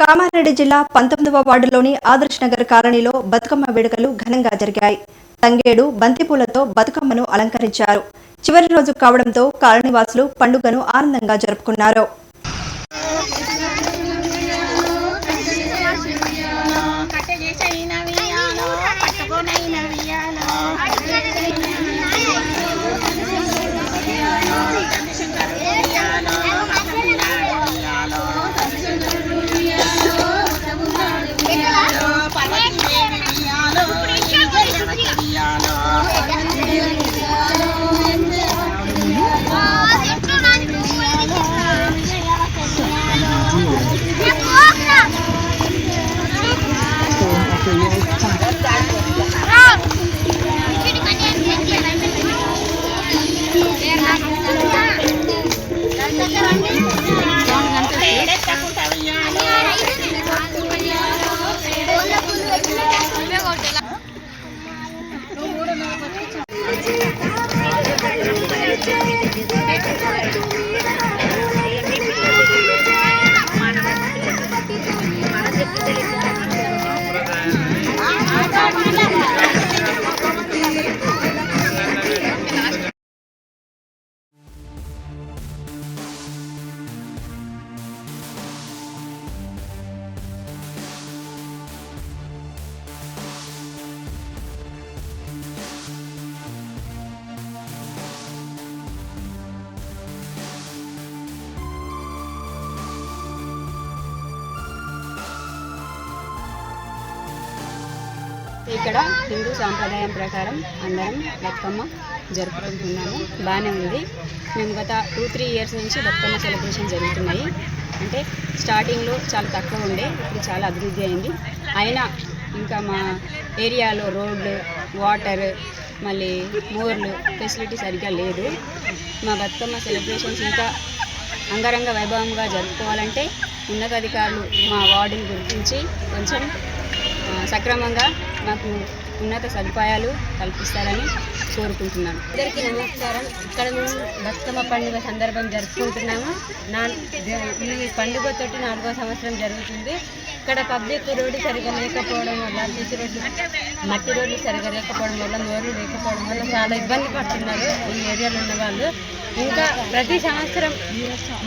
కామారెడ్డి జిల్లా పంతొమ్మిదవ వార్డులోని ఆదర్శ్ నగర్ కాలనీలో బతుకమ్మ వేడుకలు ఘనంగా జరిగాయి. తంగేడు బంతిపూలతో బతుకమ్మను అలంకరించారు. చివరి రోజు కావడంతో కాలనీవాసులు పండుగను ఆనందంగా జరుపుకున్నారు. ఇక్కడ హిందూ సాంప్రదాయం ప్రకారం అందరం బతుకమ్మ జరుపుకుంటున్నాము. బాగానే ఉంది. మేము గత టూ త్రీ ఇయర్స్ నుంచి బతుకమ్మ సెలబ్రేషన్ జరుగుతున్నాయి. అంటే స్టార్టింగ్లో చాలా తక్కువ ఉండే ఇప్పుడు చాలా అభివృద్ధి అయింది. అయినా ఇంకా మా ఏరియాలో రోడ్లు వాటర్ మళ్ళీ మోర్లు ఫెసిలిటీ సరిగ్గా లేదు. మా బతుకమ్మ సెలబ్రేషన్స్ ఇంకా అంగరంగ వైభవంగా జరుపుకోవాలంటే ఉన్నతాధికారులు మా వార్డుని గుర్తించి కొంచెం సక్రమంగా మాకు ఉన్నత సదుపాయాలు కల్పిస్తారని కోరుకుంటున్నాను. అందరికీ నమస్కారం. ఇక్కడ మేము బతుకమ్మ పండుగ సందర్భం జరుపుకుంటున్నాము. నా ఈ పండుగతోటి నాలుగో సంవత్సరం జరుగుతుంది. ఇక్కడ పబ్లిక్ రోడ్డు సరిగా లేకపోవడం వల్ల సీసీ రోడ్లు మట్టి రోడ్లు సరిగా లేకపోవడం వల్ల మోర్లు లేకపోవడం వల్ల చాలా ఇబ్బంది పడుతున్నారు ఈ ఏరియాలో ఉన్న వాళ్ళు. ఇంకా ప్రతి సంవత్సరం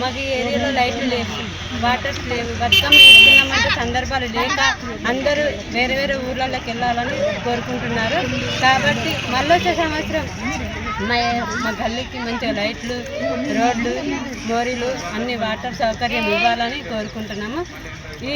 మాకు ఈ ఏరియాలో లైట్లు లేవు వాటర్స్ లేవు. బతుకమ్మ వేసుకున్నామంటే సందర్భాలు లేక అందరూ వేరే వేరే ఊర్లలోకి వెళ్ళాలని కోరుకుంటున్నారు. కాబట్టి మళ్ళీ వచ్చే సంవత్సరం మా మా గల్లీకి మంచిగా లైట్లు రోడ్లు బోరీలు అన్ని వాటర్ సౌకర్యం ఇవ్వాలని కోరుకుంటున్నాము. ఈ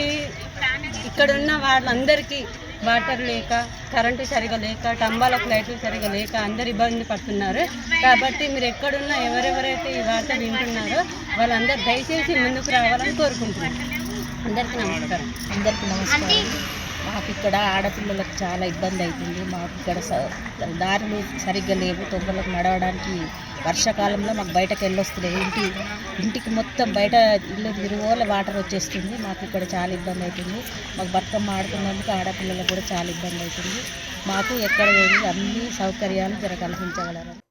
ఇక్కడ ఉన్న వాళ్ళందరికీ వాటర్ లేక కరెంటు సరిగా లేక టంబాలకు లైట్లు సరిగా లేక అందరు ఇబ్బంది పడుతున్నారు. కాబట్టి మీరు ఎక్కడున్నా ఎవరెవరైతే ఈ వార్త వింటున్నారో వాళ్ళందరూ దయచేసి ముందుకు రావాలని కోరుకుంటున్నారు అందరికీ నమస్కారం. అందరికీ నమస్కారం. మాకు ఇక్కడ ఆడపిల్లలకు చాలా ఇబ్బంది అవుతుంది మాకు ఇక్కడ స- దారులు సరిగ్గా లేవు. తొందరలకు నడవడానికి వర్షాకాలంలో మాకు బయటకు వెళ్ళొస్తలేదు ఇంటి ఇంటికి మొత్తం బయట ఇల్లు తిరుగుల వాటర్ వచ్చేస్తుంది. మాకు ఇక్కడ చాలా ఇబ్బంది అవుతుంది మాకు బతుకమ్మ ఆడుకున్నందుకు ఆడపిల్లలకు కూడా చాలా ఇబ్బంది అవుతుంది. మాకు ఎక్కడ వెళ్ళి అన్ని సౌకర్యాలు జర కల్పించగలరు